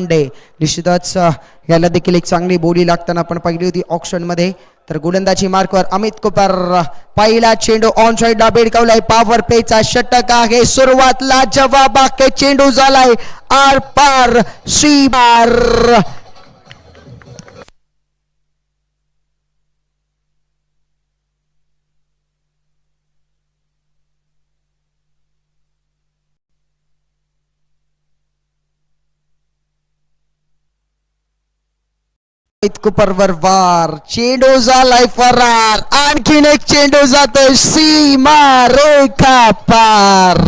Day निश्चितच याला देखील एक चांगली बोली लागताना आपण पाहिली होती ऑप्शनमध्ये तर गोलंदाजी मार्कवर अमित कुपर पहिला चेंडू ऑन साईड बेडकावलाय. पॉवर पेचा षटक आहे. सुरुवातला जवाब आहे चेंडू झालाय. आर पार श्रीमार कुपरवर वार. चेंडू झालाय फरार आणखीन एक चेंडू जातोय सीमा रेखा पार.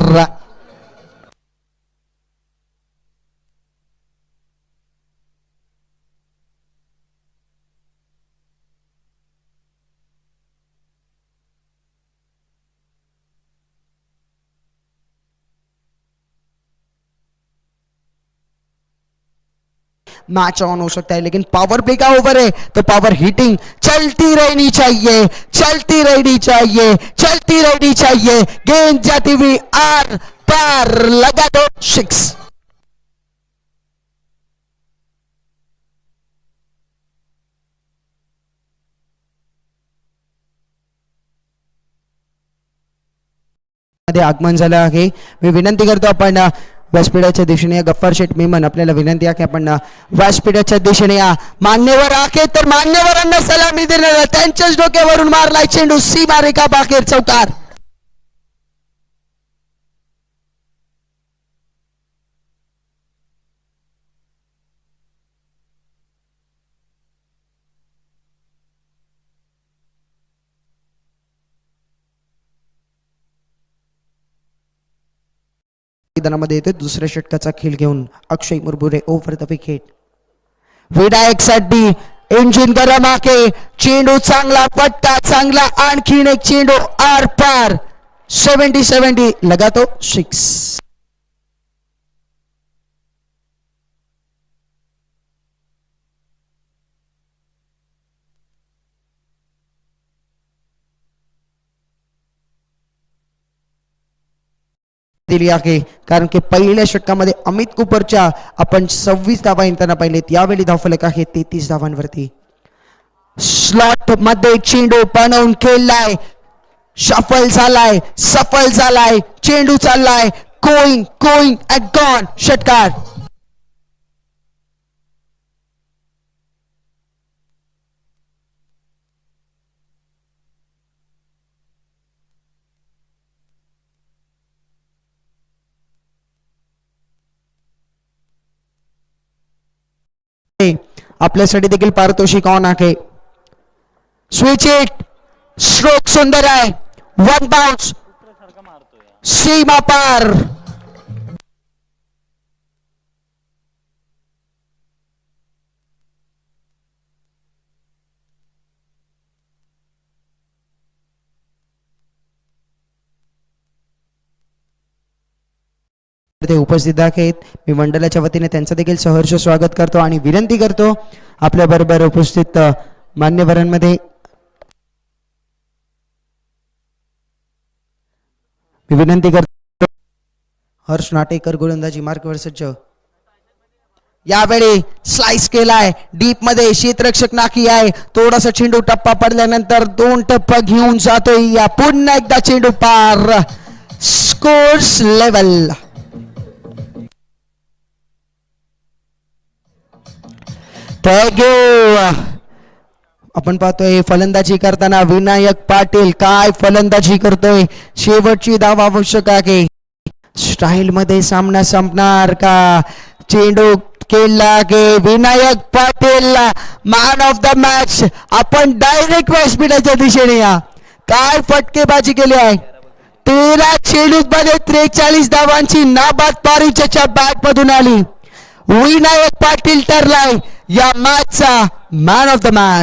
मैच ऑन हो सकता है, लेकिन पावर प्ले का ओवर है तो पावर हिटिंग चलती रहनी चाहिए, चलती रहनी चाहिए, चलती रहनी चाहिए। गेंद जाती हुई आर पार, लगा दो सिक्स आगमन विनंती करतो व्यासपीठाच्या दिशेने या गफ्फार शेठ मेमन आपल्याला विनंती आहे की आपण व्यासपीठाच्या दिशेने या मान्यवर आखे. तर मान्यवरांना सलामी देणार त्यांच्याच डोक्यावरून मारलाय चेंडू. सीमा रेखा बाकेर चौकार. मैदानामध्ये येते दुसऱ्या षटकाचा खेळ घेऊन Akshay Murbure over the wicket विनायकसाठी engine गरम आहे. चेंडू चांगला पट्टा चांगला आणखीन एक चेंडू आर पार सेव्हन्टी सेव्हन्टी लगातो सिक्स दिली आहे. कारण की पहिल्या षटकामध्ये अमित कुपरच्या आपण सव्वीस धावा येताना पाहिलेत. यावेळी धावफलक आहे तेहतीस धावांवरती. स्लॉटमध्ये चेंडू बनवून खेळलाय. सफल झालाय. सफल झालाय. चेंडू चाललाय. कोईंग कोईंग अट गॉन षटकार. आपल्यासाठी देखील पारितोषिक ऑन आहे स्विच इट स्ट्रोक सुंदर आहे. वन बाउन्स सीमा पार ते उपस्थित आहेत. मी मंडळाच्या वतीने त्यांचं देखील सहर्ष स्वागत करतो आणि विनंती करतो आपल्या बरोबर उपस्थित मान्यवरांमध्ये. मी विनंती करतो. हर्ष नाटेकर गोलंदाजी मार्कवर सज्ज. यावेळी स्लाइस केलाय. डीपमध्ये शीतरक्षक नाकी आहे. थोडासा चेंडू टप्पा पडल्यानंतर दोन टप्पा घेऊन जातोय या पुन्हा एकदा चेंडू पार. स्कोर्स लेवल थँक्यू आपण पाहतोय फलंदाजी करताना विनायक पाटील काय फलंदाजी करतोय? शेवटची धाव आवश्यक आहे. स्टाईल मध्ये सामना संपणार का? चेंडू केला गे Vinayak Patil. Man of the match आपण डायरेक्ट व्यासपीठाच्या दिशेने या. काय फटकेबाजी केली आहे? तेरा चेंडूत मध्ये त्रेचाळीस धावांची नाबाद पारीच्या बॅट मधून आली. विनायक पाटील ठरलाय. या मॅचचा मॅन ऑफ द मॅच